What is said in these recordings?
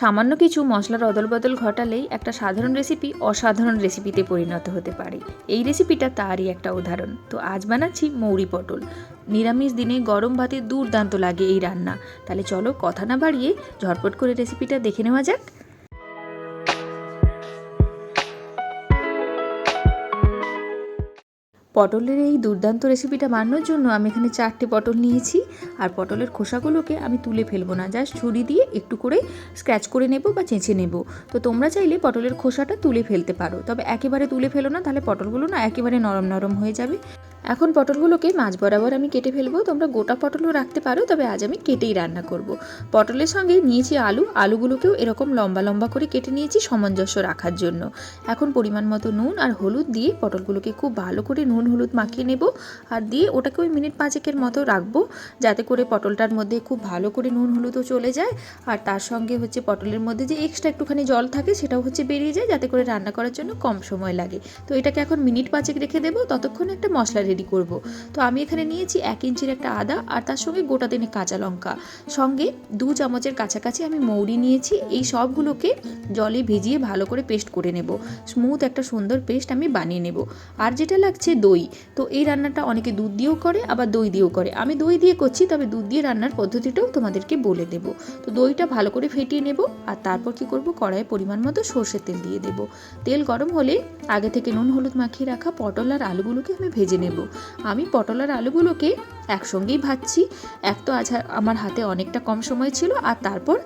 সামান্য কিছু মশলার অদল বদল ঘটালেই একটা সাধারণ রেসিপি অসাধারণ রেসিপিতে পরিণত হতে পারে। এই রেসিপিটা তারই একটা উদাহরণ। তো আজ বানাচ্ছি মৌরি পটল। নিরামিষ দিনে গরম ভাতে দুর্দান্ত লাগে এই রান্না। তাহলে চলো কথা না বাড়িয়ে ঝটপট করে রেসিপিটা দেখে নেওয়া যাক। পটলের এই দুর্দান্ত রেসিপিটা বানানোর জন্য আমি এখানে চারটে পটল নিয়েছি। আর পটলের খোসাগুলোকে আমি তুলে ফেলব না জাস্ট ছুরি দিয়ে একটু করে স্ক্র্যাচ করে নেব বা চেঁচে নেব। তো তোমরা চাইলে পটলের খোসাটা তুলে ফেলতে পারো, তবে একেবারে তুলে ফেলো না, তাহলে পটলগুলো না একেবারে নরম নরম হয়ে যাবে। এখন পটলগুলোকে মাছ বরাবর আমি কেটে ফেলব। তোমরা গোটা পটলও রাখতে পারো, তবে আজ আমি কেটেই রান্না করব। পটলের সঙ্গে নিয়েছি আলু। আলুগুলোকেও এরকম লম্বা লম্বা করে কেটে নিয়েছি সামঞ্জস্য রাখার জন্য। এখন পরিমাণ মতো নুন আর হলুদ দিয়ে পটলগুলোকে খুব ভালো করে নুন হলুদ মাখিয়ে নেব আর দিয়ে ওটাকে ওই মিনিট পাঁচেকের মতো রাখব, যাতে করে পটলটার মধ্যে খুব ভালো করে নুন হলুদও চলে যায়। আর তার সঙ্গে হচ্ছে পটলের মধ্যে যে এক্সট্রা একটুখানি জল থাকে সেটাও হচ্ছে বেরিয়ে যায়, যাতে করে রান্না করার জন্য কম সময় লাগে। তো এটাকে এখন মিনিট পাঁচেক রেখে দেবো, ততক্ষণ একটা মশলা করব। তো আমি এখানে নিয়েছি এক ইঞ্চির একটা আদা আর তার সঙ্গে গোটা দিনে কাঁচা লঙ্কা। সঙ্গে দু চামচের কাছাকাছি আমি মৌরি নিয়েছি। এই সবগুলোকে জলে ভিজিয়ে ভালো করে পেস্ট করে নেব। স্মুথ একটা সুন্দর পেস্ট আমি বানিয়ে নেব। আর যেটা লাগছে দই। তো এই রান্নাটা অনেকে দুধ দিয়েও করে, আবার দই দিয়েও করে। আমি দই দিয়ে করছি, তবে দুধ দিয়ে রান্নার পদ্ধতিটাও তোমাদেরকে বলে দেব। তো দইটা ভালো করে ফেটিয়ে নেব আর তারপর কি করব? কড়াইয়ে পরিমাণ মতো সর্ষের তেল দিয়ে দেব। তেল গরম হলে আগে থেকে নুন, হলুদ মাখিয়ে রাখা পটল আর আলুগুলোকে আমি ভেজে নেব। আমি পটল আর আলুগুলোকে একসঙ্গেই ভাজছি। এক তো আজ আমার হাতে অনেকটা কম সময় ছিল আর তারপর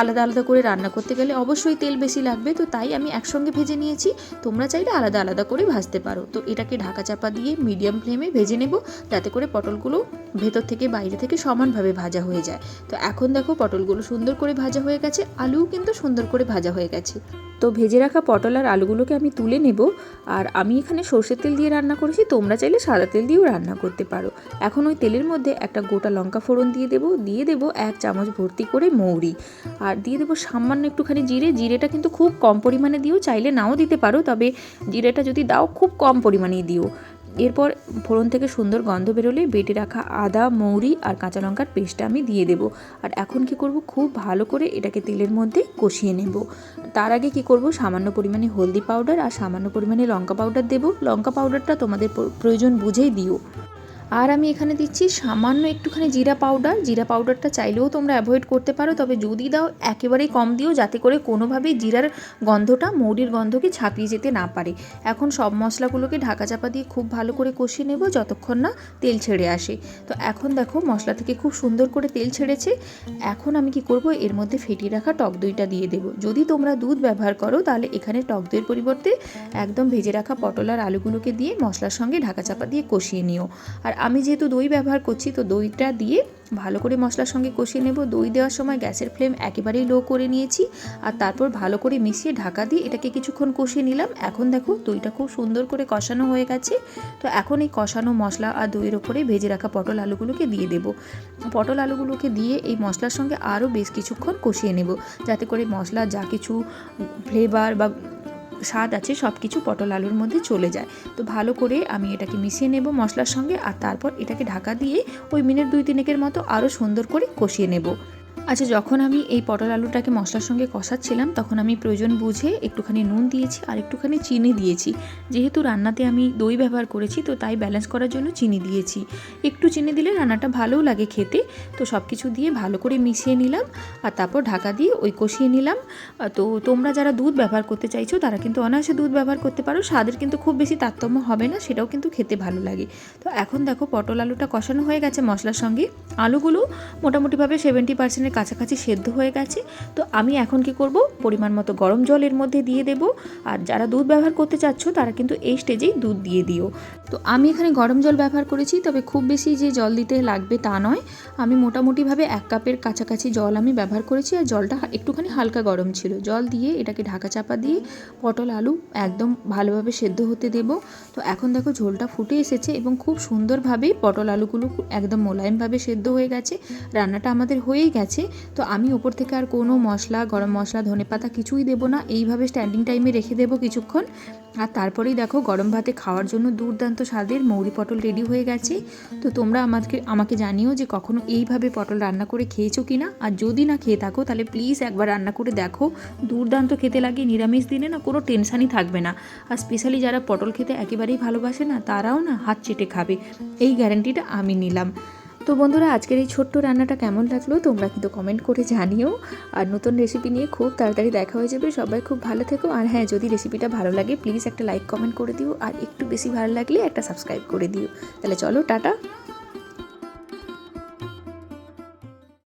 আলাদা আলাদা করে রান্না করতে গেলে অবশ্যই তেল বেশি লাগবে। তো তাই আমি একসঙ্গে ভেজে নিয়েছি। তোমরা চাইলে আলাদা আলাদা করে ভাজতে পারো। তো এটাকে ঢাকা চাপা দিয়ে মিডিয়াম ফ্লেমে ভেজে নেব। যাতে করে পটলগুলো ভেতর থেকে বাইরে থেকে সমানভাবে ভাজা হয়ে যায়। তো এখন দেখো পটলগুলো সুন্দর করে ভাজা হয়ে গেছে। আলুও কিন্তু সুন্দর করে ভাজা হয়ে গেছে। তো ভেজে রাখা পটল আর আলুগুলোকে আমি তুলে নেব। আর আমি এখানে সর্ষের তেল দিয়ে রান্না করেছি, তোমরা চাইলে সাদা তেল দিয়েও রান্না করতে পারো। এখন ওই তেলের মধ্যে একটা গোটা লঙ্কা ফোড়ন দিয়ে দেবো দিয়ে দেবো এক চামচ ভর্তি করে মৌরি। আর দিয়ে দেবো সামান্য একটুখানি জিরে, জিরেটা কিন্তু খুব কম পরিমাণে দিও, চাইলে নাও দিতে পারো, তবে জিরেটা যদি দাও, খুব কম পরিমাণেই দিও। এরপর ফোড়ন থেকে সুন্দর গন্ধ বেরোলে বেটে রাখা আদা, মৌরি আর কাঁচা লঙ্কার পেস্টটা আমি দিয়ে দেব। আর এখন কি করব? খুব ভালো করে এটাকে তেলের মধ্যে কষিয়ে নেব। তার আগে কি করব? সামান্য পরিমাণে হলদি পাউডার আর সামান্য পরিমাণে লঙ্কা পাউডার দেব। লঙ্কা পাউডারটা তোমাদের প্রয়োজন বুঝেই দিও। আর আমি এখানে দিচ্ছি সামান্য একটুখানি জিরা পাউডার। জিরা পাউডারটা চাইলেও তোমরা অ্যাভয়েড করতে পারো, তবে যদি দাও, একেবারেই কম দিও, যাতে করে কোনোভাবেই জিরার গন্ধটা, মৌরির গন্ধকে ছাপিয়ে যেতে না পারে। এখন সব মশলাগুলোকে ঢাকা চাপা দিয়ে খুব ভালো করে কষিয়ে নেব, যতক্ষণ না তেল ছেড়ে আসে। তো এখন দেখো, মশলা থেকে খুব সুন্দর করে তেল ছেড়েছে। এখন আমি কি করব, এর মধ্যে ফেটিয়ে রাখা টক দইটা দিয়ে দেবো। যদি তোমরা দুধ ব্যবহার করো, তাহলে এখানে টক দইয়ের পরিবর্তে একদম ভেজে রাখা পটল আর আলুগুলোকে দিয়ে মশলার সঙ্গে ঢাকা চাপা দিয়ে কষিয়ে নিও। আর আমি যেহেতু দই ব্যবহার করছি, তো দইটা দিয়ে ভালো করে মশলার সঙ্গে কষিয়ে নেব। দই দেওয়ার সময় গ্যাসের ফ্লেম একেবারেই লো করে নিয়েছি আর তারপর ভালো করে মিশিয়ে ঢাকা দিয়ে এটাকে কিছুক্ষণ কষিয়ে নিলাম। এখন দেখো দইটা খুব সুন্দর করে কষানো হয়ে গেছে। তো এখন এই কষানো মশলা আর দইয়ের ওপরে ভেজে রাখা পটল আলুগুলোকে দিয়ে দেবো। পটল আলুগুলোকে দিয়ে এই মশলার সঙ্গে আরও বেশ কিছুক্ষণ কষিয়ে নেব। যাতে করে মশলা যা কিছু ফ্লেভার বা স্বাদ আছে সব কিছু পটল আলুর মধ্যে চলে যায়। তো ভালো করে আমি এটাকে মিশিয়ে নেব মশলার সঙ্গে আর তারপর এটাকে ঢাকা দিয়ে ওই মিনিট দুই তিনেকের মতো আরও সুন্দর করে কষিয়ে নেব। আচ্ছা যখন আমি এই পটল আলুটাকে মশলার সঙ্গে কষাচ্ছিলাম, তখন আমি প্রয়োজন বুঝে একটুখানি নুন দিয়েছি আর একটুখানি চিনি দিয়েছি। যেহেতু রান্নাতে আমি দই ব্যবহার করেছি, তো তাই ব্যালেন্স করার জন্য চিনি দিয়েছি। একটু চিনি দিলে রান্নাটা ভালোও লাগে খেতে। তো সব কিছু দিয়ে ভালো করে মিশিয়ে নিলাম আর তারপর ঢাকা দিয়ে ওই কষিয়ে নিলাম। তো তোমরা যারা দুধ ব্যবহার করতে চাইছো, তারা কিন্তু অনায়াসে দুধ ব্যবহার করতে পারো। স্বাদের কিন্তু খুব বেশি তারতম্য হবে না, সেটাও কিন্তু খেতে ভালো লাগে। তো এখন দেখো পটল আলুটা কষানো হয়ে গেছে মশলার সঙ্গে। আলুগুলো মোটামুটিভাবে সেভেন্টি পার্সেন্টের কাছাকাছি সেদ্ধ হয়ে গেছে, তো আমি এখন কি করব? পরিমাণ মতো গরম জল এর মধ্যে দিয়ে দেব। আর যারা দুধ ব্যবহার করতে চাচ্ছ, তারা কিন্তু এই স্টেজেই দুধ দিয়ে দিও। তো আমি এখানে গরম জল ব্যবহার করেছি, তবে খুব বেশি যে জল দিতে লাগবে তা নয়। আমি মোটামুটিভাবে এক কাপের কাছাকাছি জল আমি ব্যবহার করেছি, আর জলটা একটুখানি হালকা গরম ছিল। জল দিয়ে এটাকে ঢাকা চাপা দিয়ে পটল, আলু একদম ভালোভাবে সেদ্ধ হতে দেব। তো এখন দেখো ঝোলটা ফুটে এসেছে এবং খুব সুন্দরভাবে পটল, আলুগুলো একদম মোলায়েমভাবে সেদ্ধ হয়ে গেছে। রান্নাটা আমাদের হয়েই গেছে। তো আমি ওপর থেকে আর কোনো মশলা, গরম মশলা, ধনে পাতা কিছুই দেবো না। এইভাবে স্ট্যান্ডিং টাইমে রেখে দেবো কিছুক্ষণ। আর তারপরেই দেখো, গরম ভাতে খাওয়ার জন্য দুর্দান্ত স্বাদের মৌরি পটল রেডি হয়ে গেছে। তো তোমরা আমাকে আমাকে জানিও যে কখনো এইভাবে পটল রান্না করে খেয়েছো কি না আর যদি না খেয়ে থাকো, তাহলে প্লিজ একবার রান্না করে দেখো। দুর্দান্ত খেতে লাগে, নিরামিষ দিনে না কোনো টেনশানই থাকবে না। আর স্পেশালি যারা পটল খেতে একেবারেই ভালোবাসে না, তারাও না হাত চেটে খাবে। এই গ্যারান্টিটা আমি নিলাম। তো বন্ধুরা, আজকের এই ছোট্ট রান্নাটা কেমন লাগল তোমরা কিন্তু কমেন্ট করে জানিও। আর নতুন রেসিপি নিয়ে খুব তাড়াতাড়ি দেখা হয়ে যাবে। সবাই খুব ভালো থেকো। আর হ্যাঁ যদি রেসিপিটা ভালো লাগে প্লিজ একটা লাইক কমেন্ট করে দিও। আর একটু বেশি ভালো লাগলে একটা সাবস্ক্রাইব করে দিও। তাহলে চলো, টাটা।